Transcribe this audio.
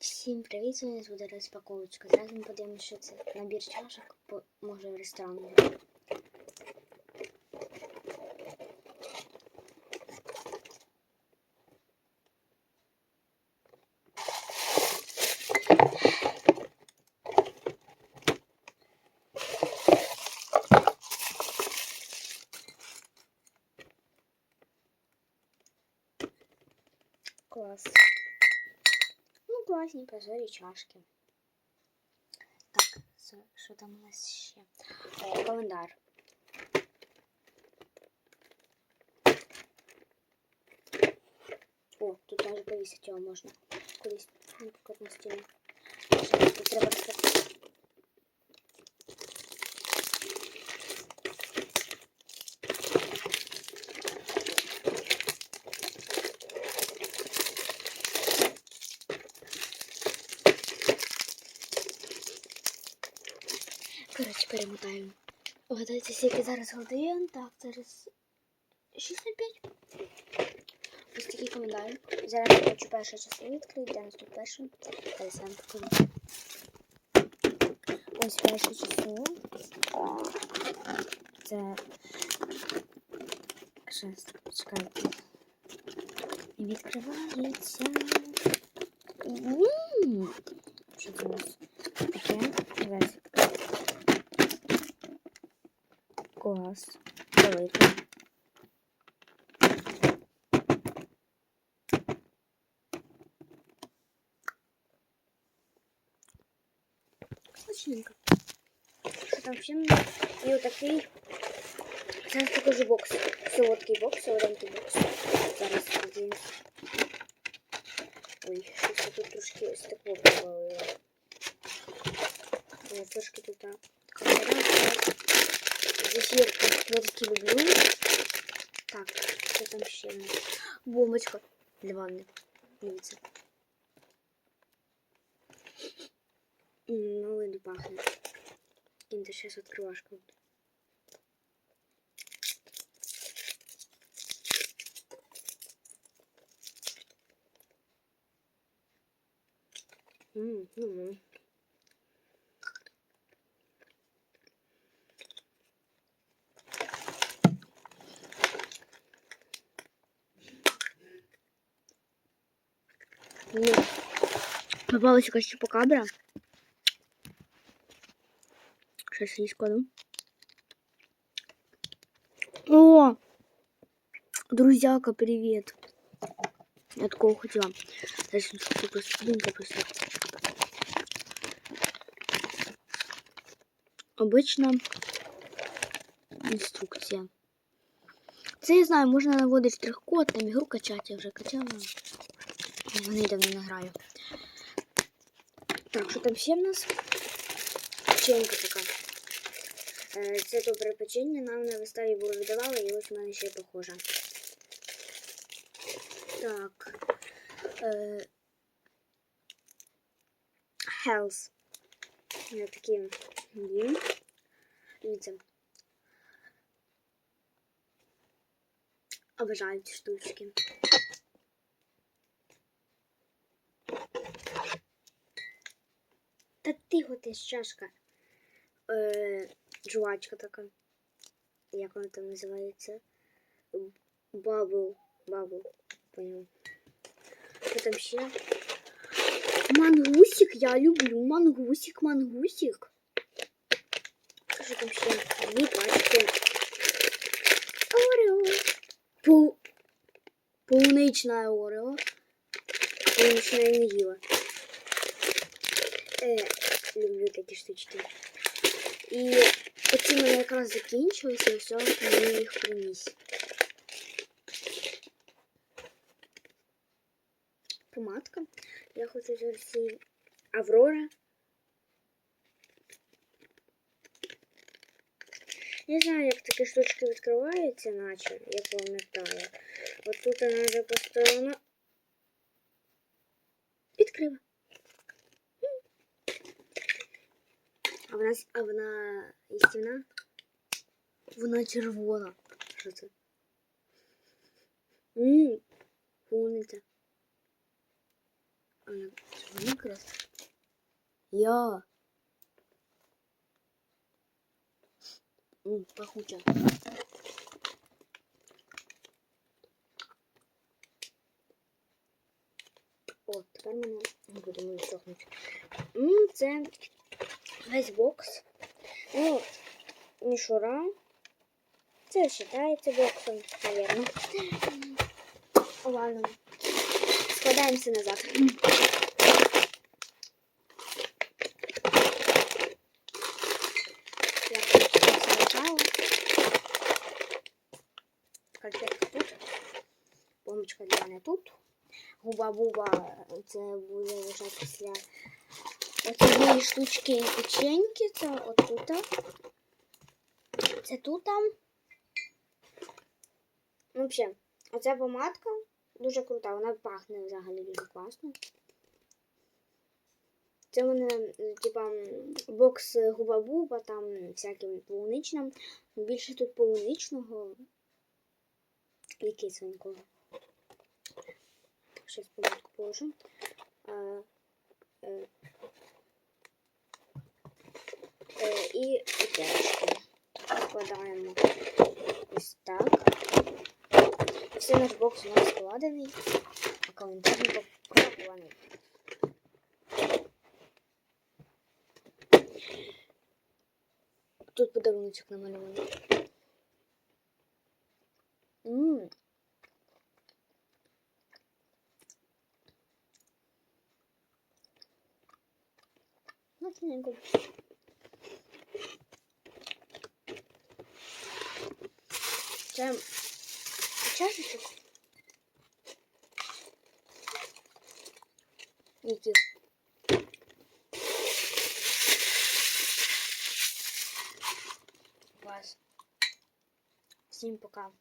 Всім привіт, сьогодні буде розпаковочка. Зараз ми подивимося, що це набір чашок, по- може ресторан. буде. Клас. Ну, класні прозорі чашки. Так, це- що там у нас ще? О, календар. О, тут навіть повісити його можна. Кудись, наприклад, на стіну. Ще Тут треба розпакувати. Перемотаємо. Вгадайте, скільки зараз годин. Так, зараз 6.05. Ось такий коментар. Зараз я хочу перше число відкрити, де наступ перше. Зараз я вам покажу. Ось перше число. Це. Щас, чекайте. Відкривається. Що це у нас Клас. Великий. Смачненько. Там ще? І отакий. Зараз покажу бокс. Солодкий бокс, солоденький бокс. Зараз подивимось. Ой, щось я тут трошки ось такого провалила. Трошки тут так. Зефірку я таки люблю. Так, що там ще? в? Бомбочка для ванни. Дивіться. М, Малину пахне. Киньте сейчас открывашку. М, ну, ну. Попалась якась чупакабра. Сейчас я складу. О! Друзьяка, привет. Я такого хотела. Сейчас я просто просто. Обычно інструкція. Це я знаю, можна наводити штрих-код, там ігру качати, я вже качала. Вони давно не граю. Так, що там ще в нас? Печенька така. Е, Це добре печення, нам на виставі було видавали, і ось у мене ще похоже. Так. Е, Health. Е, Такі дім. Дивіться. Обожаю ці штучки. Та тихо ти чашка. Е, жувачка така. Як вона там називається? Бабл. Бабл. Понял. Там ще? Мангусик, я люблю. Мангусик, мангусик. Що там ще? Дві пачки. Орео. Пол... Полунична Орео. Полунична я не їла. Е, люблю такі штучки. І оці мене якраз закінчилися, і все, мені їх приніс. Помадка. Я хочу версії Аврора. Не знаю, як такі штучки відкриваються, наче, я пам'ятаю. От тут треба поставлено. Відкрила. А вона, с- а вона істина? Вона червона. Що це? Ммм, полуниця. Ой, Вони крас. Я. М, пахуче. О, тепер мене будемо відсохнути. М, Це весь бокс. Ну, мішура. Це вважається боксом, мабуть. Ладно. Складаємося назад. Конфетка тут. Помочка для мене тут. Губа-буба це буде лежати після оцієї штучки і печеньки. Це отут. Це тут. Ну, взагалі, оця помадка дуже крута, вона пахне взагалі дуже класно. Це в мене, е, типа, бокс губа-буба, там всяким полуничним. Більше тут полуничного і кисленького. Щось помадку положу. А, е, е, і ідеєчки. Складаємо ось так. Все наш бокс у нас складений, а календарник попакований. Тут подаруночок намальований. Ммм. Смачненько. Це прям чашечек. Видите? Вас. Всем пока.